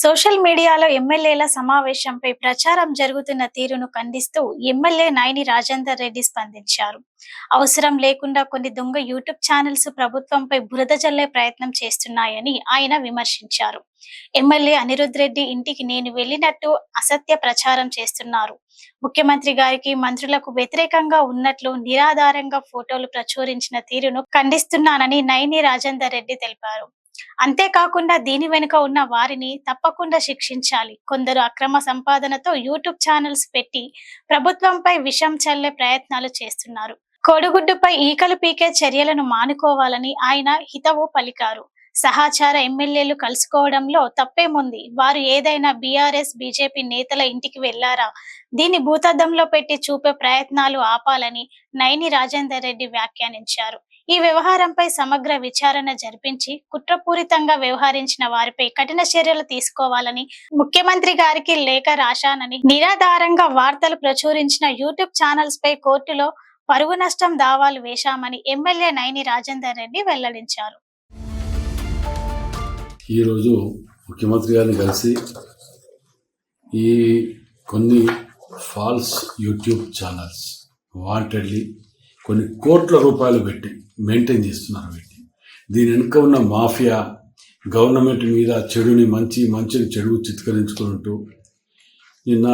Social మీడియాలో ఎమ్మెల్యేల సమావేశంపై ప్రచారం జరుగుతున్న తీరును ఖండిస్తూ ఎమ్మెల్యే నాయని రాజేందర్ రెడ్డి స్పందించారు. అవసరం లేకుండా కొన్ని దొంగ యూట్యూబ్ ఛానల్స్ ప్రభుత్వంపై బురద జల్లే ప్రయత్నం చేస్తున్నాయని ఆయన విమర్శించారు. ఎమ్మెల్యే అనిరుద్ రెడ్డి ఇంటికి నేను వెళ్ళినట్టు అసత్య ప్రచారం చేస్తున్నారు. ముఖ్యమంత్రి గారికి మంత్రులకు వ్యతిరేకంగా ఉన్నట్లు నిరాధారంగా ఫోటోలు ప్రచురించిన తీరును ఖండిస్తున్నానని నైని రాజేందర్ రెడ్డి తెలిపారు. అంతేకాకుండా దీని వెనుక ఉన్న వారిని తప్పకుండా శిక్షించాలి. కొందరు అక్రమ సంపాదనతో యూట్యూబ్ ఛానల్స్ పెట్టి ప్రభుత్వంపై విషం చల్లే ప్రయత్నాలు చేస్తున్నారు. కోడిగుడ్డుపై ఈకలు పీకే చర్యలను మానుకోవాలని ఆయన హితవు పలికారు. సహచార ఎమ్మెల్యేలు కలుసుకోవడంలో తప్పేముంది? వారు ఏదైనా బీఆర్ఎస్ బీజేపీ నేతల ఇంటికి వెళ్ళారా? దీన్ని భూతద్దంలో పెట్టి చూపే ప్రయత్నాలు ఆపాలని నైని రాజేందర్ రెడ్డి వ్యాఖ్యానించారు. ఈ వ్యవహారంపై సమగ్ర విచారణ జరిపించి కుట్రపూరితంగా వ్యవహరించిన వారిపై కఠిన చర్యలు తీసుకోవాలని ముఖ్యమంత్రి గారికి లేఖ రాశానని నిరాధారంగా వార్తలు ప్రచురించిన యూట్యూబ్ ఛానల్స్ పై కోర్టులో పరువు నష్టం దావాలు వేశామని ఎమ్మెల్యే నైని రాజేందర్ రెడ్డి వెల్లడించారు. ఈరోజు ముఖ్యమంత్రి గారిని కలిసి ఈ కొన్ని ఫాల్స్ యూట్యూబ్ ఛానల్స్ వాంటెడ్లీ కొన్ని కోట్ల రూపాయలు పెట్టి మెయింటైన్ చేస్తున్నారు వీటిని. దీని వెనుక ఉన్న మాఫియా గవర్నమెంట్ మీద చెడుని మంచి మంచిని చెడు చిత్కరించుకుంటూ నిన్న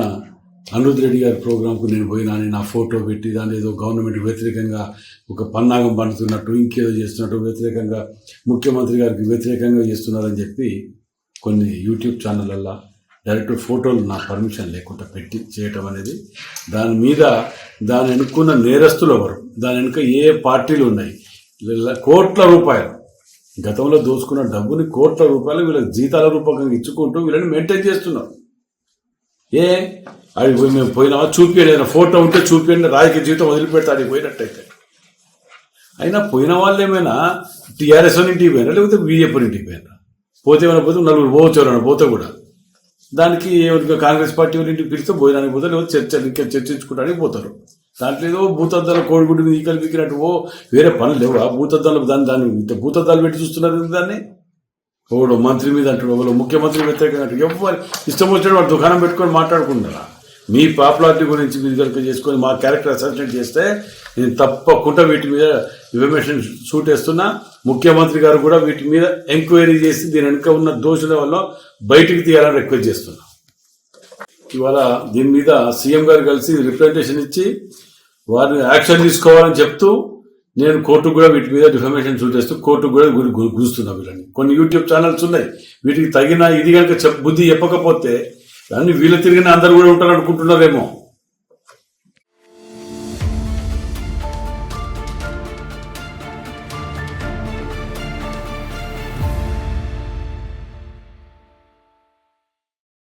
అనిరుద్ రెడ్డి గారి ప్రోగ్రాంకు నేను పోయినాని నా ఫోటో పెట్టి దాని ఏదో గవర్నమెంట్ వ్యతిరేకంగా ఒక పన్నాగం పండుతున్నట్టు ఇంకేదో చేస్తున్నట్టు వ్యతిరేకంగా ముఖ్యమంత్రి గారికి వ్యతిరేకంగా చేస్తున్నారని చెప్పి కొన్ని యూట్యూబ్ ఛానళ్ళల్లో డైరెక్ట్ ఫోటోలు నా పర్మిషన్ లేకుండా పెట్టి చేయటం అనేది దాని మీద దాని వెనుక్కున్న నేరస్తులు ఎవరు? దాని వెనుక ఏ పార్టీలు ఉన్నాయి? కోట్ల రూపాయలు. గతంలో దోచుకున్న డబ్బుని కోట్ల రూపాయలు వీళ్ళకి జీతాల రూపకంగా ఇచ్చుకుంటూ వీళ్ళని మెయింటైన్ చేస్తున్నారు. ఏ? అది పోయి మేము పోయినా చూపించండి ఫోటో ఉంటే చూపించండి రాజకీయ జీవితం వదిలిపెడతా అది పోయినట్టయితే. అయినా పోయిన వాళ్ళు ఏమైనా టీఆర్ఎస్ అని ఇంటికి పోయినా లేకపోతే బీజేపీ ఇంటికి పోయినా పోతే ఏమైనా పోతే నలుగురు పోవచ్చు ఎవరైనా పోతే కూడా. దానికి ఎవరికి కాంగ్రెస్ పార్టీ వాళ్ళు ఇంటికి పిలిస్తే భోజనానికి పోతే లేకపోతే చర్చ ఇంకా చర్చించుకోవడానికి పోతారు. దాంట్లో ఏదో భూతద్దాల కోడిగుడ్డు మీద ఈకలు పీకినట్టు ఓ వేరే పనులు లేవు. ఆ భూతద్దాలు దాన్ని దాన్ని ఇంత భూతద్దాలు పెట్టి చూస్తున్నారు దాన్ని. ఒకడు మంత్రి మీద అంటాడు ఒకడు ముఖ్యమంత్రి వ్యతిరేకంగా అంటాడు. ఎవరు ఇష్టం వచ్చాడు వాడు దుకాణం పెట్టుకొని మాట్లాడుకుంటారా మీ పాపులారిటీ గురించి మీరు చేసుకొని మా క్యారెక్టర్ అసెసినేట్ చేస్తే నేను తప్పకుండా వీటి మీద ఇన్ఫర్మేషన్ షూట్ వేస్తున్నా ముఖ్యమంత్రి గారు కూడా వీటి మీద ఎంక్వైరీ చేసి దీని వెనుక ఉన్న దోషుల వల్ల బయటికి తీయాలని రిక్వెస్ట్ చేస్తున్నా. ఇవాళ దీని మీద సీఎం గారు కలిసి రిప్రజెంటేషన్ ఇచ్చి వారిని యాక్షన్ తీసుకోవాలని చెప్తూ నేను కోర్టుకు కూడా వీటి మీద డిఫర్మేషన్ చూసేస్తూ కోర్టు కోర్టుకు కూడా గు- గురుస్తున్నా వీళ్ళని. కొన్ని యూట్యూబ్ ఛానల్స్ ఉన్నాయి. వీటికి తగిన ఇది కనుక చెప్ బుద్ధి చెప్పకపోతే దాన్ని వీళ్ళు తిరిగిన అందరు కూడా ఉంటారు అనుకుంటున్నారేమో